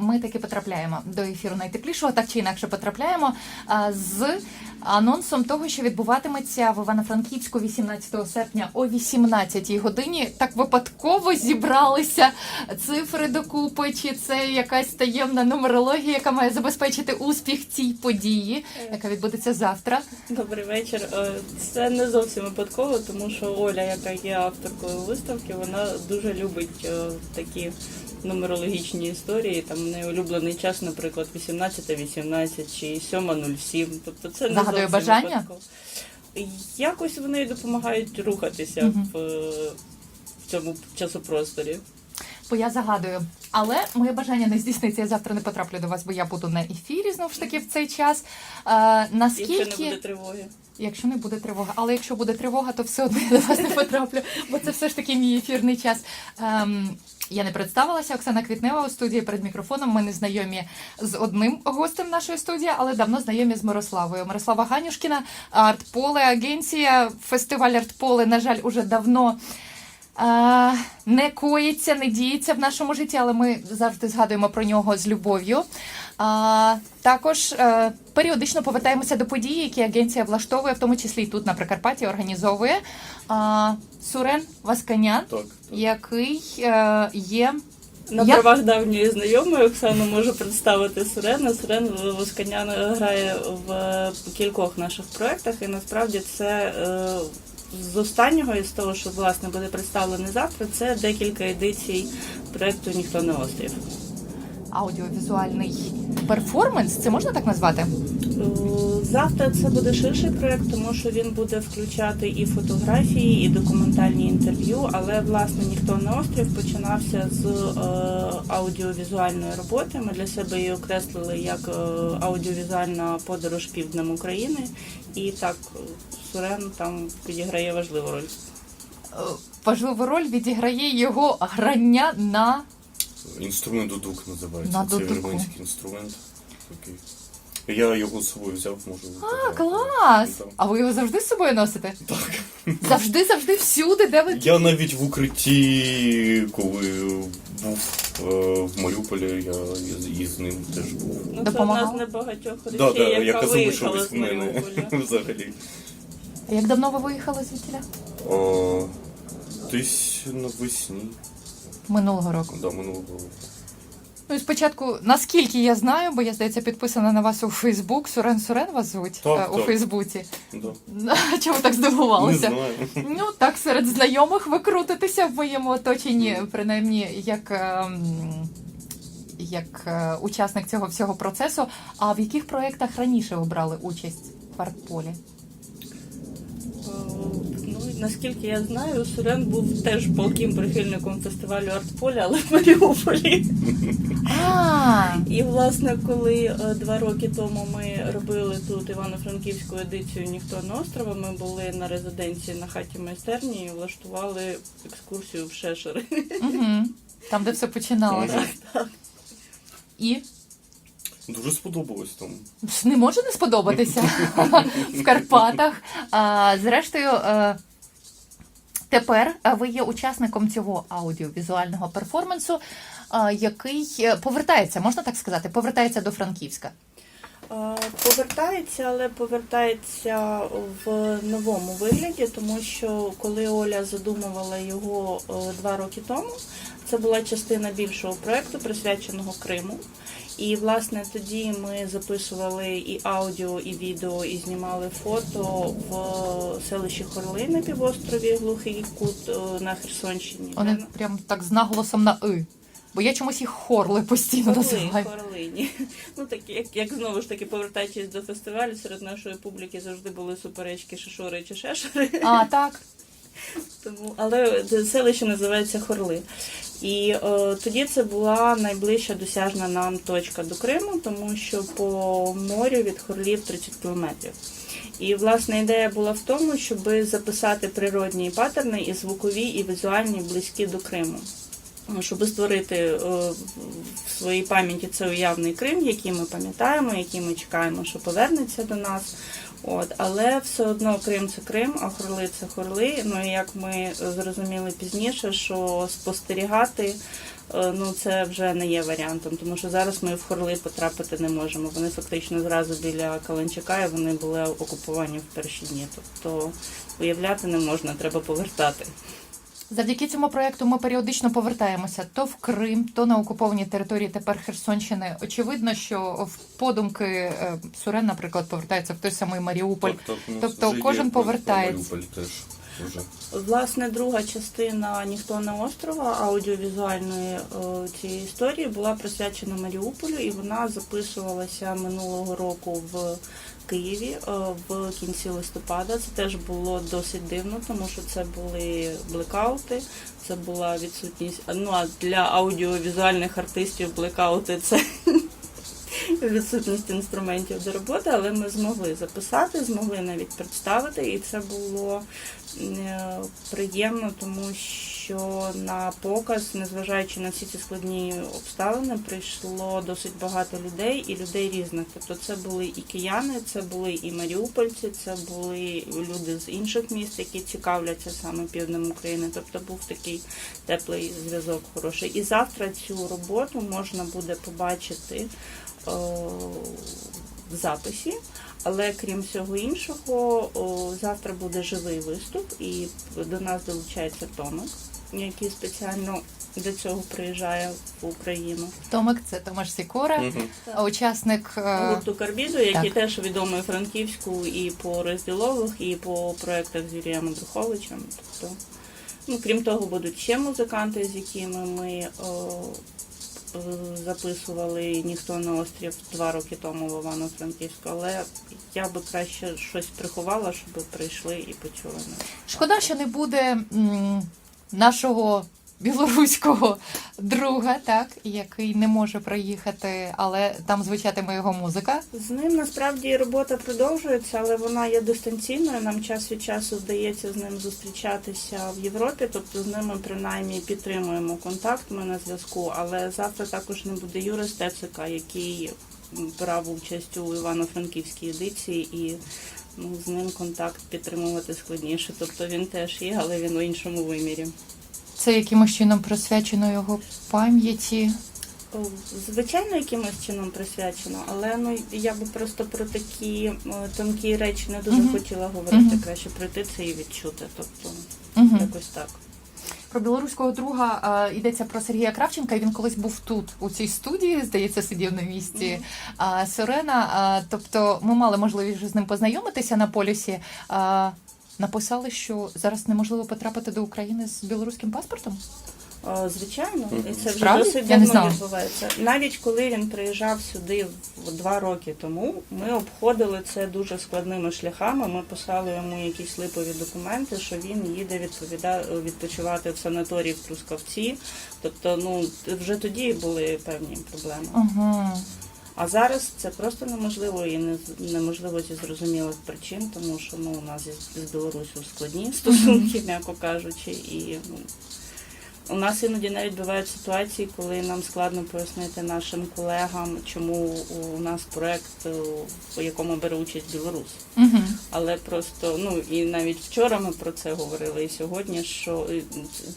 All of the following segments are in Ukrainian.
Ми таки потрапляємо до ефіру найтеплішого, так чи інакше потрапляємо з анонсом того, що відбуватиметься в Івано-Франківську 18 серпня о 18 годині. Так випадково зібралися цифри докупи, чи це якась таємна нумерологія, яка має забезпечити успіх цій події, яка відбудеться завтра. Добрий вечір. Е, Це не зовсім випадково, тому що Оля, яка є авторкою виставки, вона дуже любить е, такі нумерологічні історії. Там в неї улюблений час, наприклад, 18.18 чи 7.07. Тобто це не Загадує зовсім бажання? випадково. Якось вони допомагають рухатися Мгм. в, е, в цьому часопросторі. Бо я загадую. Але моє бажання не здійсниться. Я завтра не потраплю до вас, бо я буду на ефірі знову ж таки в цей час. Е, наскільки Якщо не буде тривоги. Якщо не буде тривога, але якщо буде тривога, то все одно я до вас не потраплю, бо це все ж таки мій ефірний час. Ем, я не представилася Оксана Квітнева у студії перед мікрофоном. Ми не знайомі з одним гостем нашої студії, але давно знайомі з Мирославою. Мирослава Ганюшкіна, Артполе агенція, фестиваль Артполе, на жаль, уже давно. Е, Не коїться, не діється в нашому житті, але ми завжди згадуємо про нього з любов'ю. А, також е, періодично повертаємося до подій, які агенція влаштовує, в тому числі і тут на Прикарпатті організовує а, Сурен Васканян, Так. який е, є На Я- правах давньої знайомої Оксану можу представити Сирена. Сирен Восканян грає в кількох наших проєктах, і насправді це е, з останнього із того, що власне буде представлений завтра, це декілька едицій проєкту Ніхто не острів. Аудіовізуальний перформанс. Це можна так назвати? Е, Завтра це буде ширший проєкт, тому що він буде включати і фотографії, і документальні інтерв'ю. Але власне ніхто не острів починався з е, аудіовізуальної роботи. Ми для себе її окреслили як е, аудіовізуальна подорож півднем України, і так е, Сурен там відіграє важливу роль. Е, Важливу роль відіграє його грання на Інструмент дудук називається. На Це дудуку. вірменський інструмент. Такий. Я його з собою взяв, можу. а, клас! А ви його завжди з собою носите? Так. Завжди, завжди, всюди, де ви Я навіть в укритті, коли був е, в Маріуполі, я із- із ним теж був. Ну, це Допомагала? одна з небагатьох речей, Да, да, яка яка виїхала з в мене Маріуполя. взагалі. Як давно ви виїхали звідтіля? О, десь навесні, Минулого року. да, минулого року. Ну і спочатку, наскільки я знаю, бо я здається підписана на вас у Фейсбук. Сурен Сурен вас звуть Так, е, у так. Фейсбуці. Да. Чому так Не знаю. Ну так серед знайомих ви крутитеся в моєму оточенні, принаймні як. ем, Як е, учасник цього всього процесу, а в яких проєктах раніше ви брали участь в артполі? Наскільки я знаю, Сурен був теж палким прихильником фестивалю Артполя, але в Маріуполі. І власне, коли е, два роки тому ми робили тут івано-франківську едицію Ніхто не острова, ми були на резиденції на хаті майстерні і влаштували екскурсію в Шешери. там, де все починалося. І Дуже сподобалось там. не може не сподобатися в Карпатах. А, зрештою, е, тепер е, ви є учасником цього аудіовізуального перформансу, е, який е, повертається, можна так сказати, повертається до Франківська. Повертається, але повертається в новому вигляді, тому що коли Оля задумувала його два роки тому, це була частина більшого проєкту, присвяченого Криму. І власне тоді ми записували і аудіо, і відео, і знімали фото в селищі Хорли на півострові Глухий Кут е, на Херсонщині. Вони прям так з наголосом на и. Бо я чомусь їх хорли постійно Хорли, називаю. Хорлині. Ну так як, як знову ж таки повертаючись до фестивалю, серед нашої публіки завжди були суперечки шишори чи шешори. А, так. Тому, але селище називається Хорли. І е, тоді це була найближча досяжна нам точка до Криму, тому що по морю від Хорлів 30 кілометрів. І власне ідея була в тому, щоб записати природні паттерни і звукові, і візуальні близькі до Криму. Щоб створити е, в своїй пам'яті цей уявний Крим, який ми пам'ятаємо, який ми чекаємо, що повернеться до нас. От, але все одно Крим це Крим, а Хорли це Хорли. Ну і як ми зрозуміли пізніше, що спостерігати е, ну це вже не є варіантом, тому що зараз ми в Хорли потрапити не можемо. Вони фактично зразу біля Каланчака і вони були окуповані в перші дні. Тобто уявляти не можна, треба повертати. Завдяки цьому проекту ми періодично повертаємося то в Крим, то на окуповані території тепер Херсонщини. Очевидно, що в подумки е, Сурен, наприклад, повертається в той самий Маріуполь. Так, так, ну, Тобто кожен про повертається. Маріуполь теж вже. Власне, друга частина Ніхто не острова аудіовізуальної е, цієї історії була присвячена Маріуполю, і вона записувалася минулого року в Києві е, в кінці листопада. Це теж було досить дивно, тому що це були блекаути, це була відсутність. Ну а для аудіовізуальних артистів блекаути це відсутність інструментів до роботи, але ми змогли записати, змогли навіть представити, і це було е, приємно, тому що на показ, незважаючи на всі ці складні обставини, прийшло досить багато людей і людей різних. Тобто це були і кияни, це були і маріупольці, це були люди з інших міст, які цікавляться саме півднем України. Тобто був такий теплий зв'язок хороший. І завтра цю роботу можна буде побачити в записі. Але крім всього іншого, завтра буде живий виступ, і до нас долучається Томик, який спеціально для цього приїжджає в Україну. Томик це Томаш Сікора, Мгм. учасник е, Гурту Карбізу, який так. теж відомий Франківську і по розділових, і по проектах з Юрієм Андруховичем. Тобто, ну, крім того, будуть ще музиканти, з якими ми о, е, записували ніхто на острів два роки тому в Івано-Франківську, але я би краще щось приховала, щоб прийшли і почули. Шкода, що не буде нашого білоруського друга, так, який не може приїхати, але там звучатиме його музика. З ним насправді робота продовжується, але вона є дистанційною. Нам час від часу вдається з ним зустрічатися в Європі. Тобто з ними принаймні підтримуємо контакт. Ми на зв'язку. Але завтра також не буде Юра Стецика, який брав участь у Івано-Франківській едиції, і ну, з ним контакт підтримувати складніше. Тобто він теж є, але він у іншому вимірі. Це якимось чином присвячено його пам'яті. Звичайно, якимось чином присвячено, але ну я би просто про такі е, тонкі речі не дуже Мгм. хотіла говорити. Мгм. Краще прийти це і відчути. Тобто Угу. якось так. Про білоруського друга е, йдеться про Сергія Кравченка. і Він колись був тут, у цій студії, здається, сидів на місці а, Сирена. А, тобто ми мали можливість вже з ним познайомитися на полюсі. А, написали, що зараз неможливо потрапити до України з білоруським паспортом. О, Звичайно, і це вже Справді? досить Я не давно знала. відбувається. Навіть коли він приїжджав сюди в- два роки тому, ми обходили це дуже складними шляхами. Ми писали йому якісь липові документи, що він їде відповіда... відпочивати в санаторії в Трускавці. Тобто, ну вже тоді були певні проблеми. Угу. А зараз це просто неможливо і не, неможливо зі зрозумілих причин, тому що ну, у нас з Білорусі складні стосунки, м'яко кажучи, і ну, у нас іноді навіть бувають ситуації, коли нам складно пояснити нашим колегам, чому у нас проект, у якому бере участь білорус. Угу. Але просто ну і навіть вчора ми про це говорили, і сьогодні що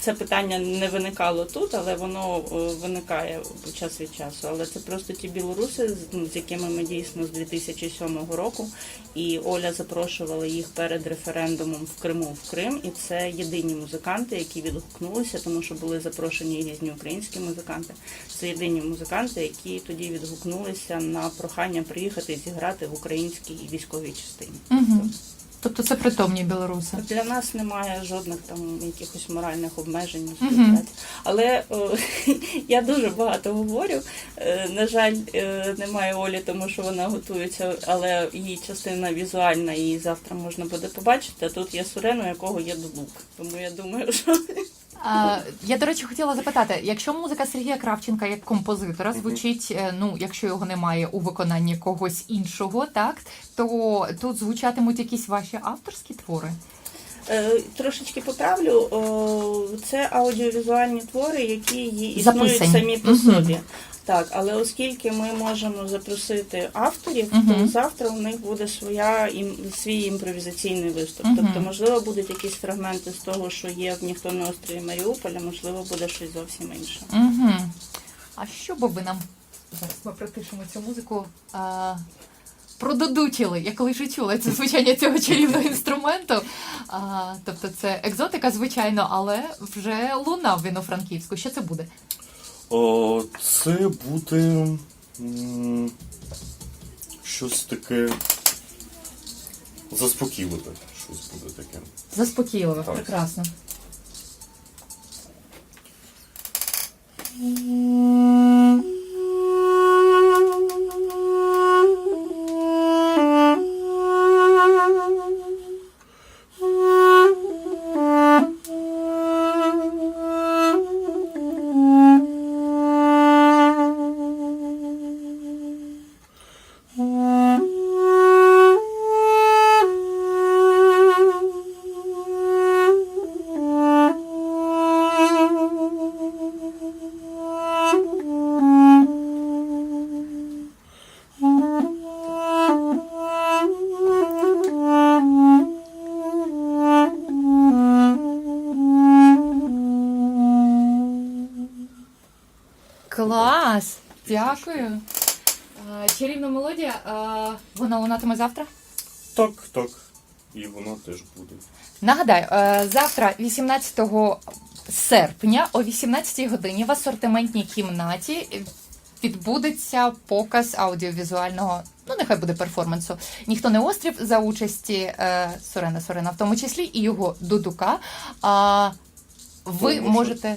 це питання не виникало тут, але воно е, виникає час від часу. Але це просто ті білоруси, ну, з якими ми дійсно з 2007 року, і Оля запрошувала їх перед референдумом в Криму в Крим. І це єдині музиканти, які відгукнулися, тому що були запрошені різні українські музиканти. Це єдині музиканти, які тоді відгукнулися на прохання приїхати і зіграти в українській військовій частині. Угу. Тобто це притомні білоруси. Для нас немає жодних там якихось моральних обмежень Мгм. Але о, я дуже багато говорю. Е, На жаль, е, немає Олі, тому що вона готується, але її частина візуальна, її завтра можна буде побачити. А тут є Сурен, у якого є звук. Тому я думаю, що А, я, до речі, хотіла запитати, якщо музика Сергія Кравченка як композитора звучить, е, ну, якщо його немає у виконанні когось іншого, так, то тут звучатимуть якісь ваші авторські твори. Е, Трошечки поправлю, це аудіовізуальні твори, які є- існують Записані. самі по собі. Так, але оскільки ми можемо запросити авторів, то завтра у них буде своя ім, свій імпровізаційний виступ. Тобто, можливо, будуть якісь фрагменти з того, що є в ніхто на острові Маріуполя, можливо, буде щось зовсім інше. Угу. А що би ви нам зараз ми притишимо цю музику? А, прододучили, я коли вже чула це звучання цього чарівного інструменту. А, тобто це екзотика, звичайно, але вже лунав він у Франківську. Що це буде? Це буде щось таке заспокійливе. Щось буде таке. Заспокійливо, Так. прекрасно. Дякую. А, Чарівна мелодія, а, вона лунатиме завтра? Так, так. І воно теж буде. Нагадаю, е, завтра, 18 серпня, о 18 годині в асортиментній кімнаті відбудеться показ аудіовізуального, ну нехай буде перформансу. Ніхто не острів за участі е, Сорена Сорена, в тому числі і його Дудука. А ви можете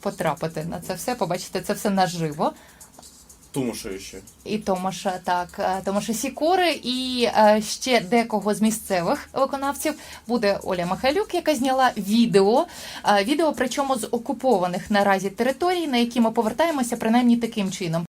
потрапити на це все, побачити це все наживо. Тому що ще. І Томаша, так, е, Томаша Сікори, і е, ще декого з місцевих виконавців буде Оля Михайлюк, яка зняла відео. Е, Відео, причому з окупованих наразі територій, на які ми повертаємося принаймні таким чином.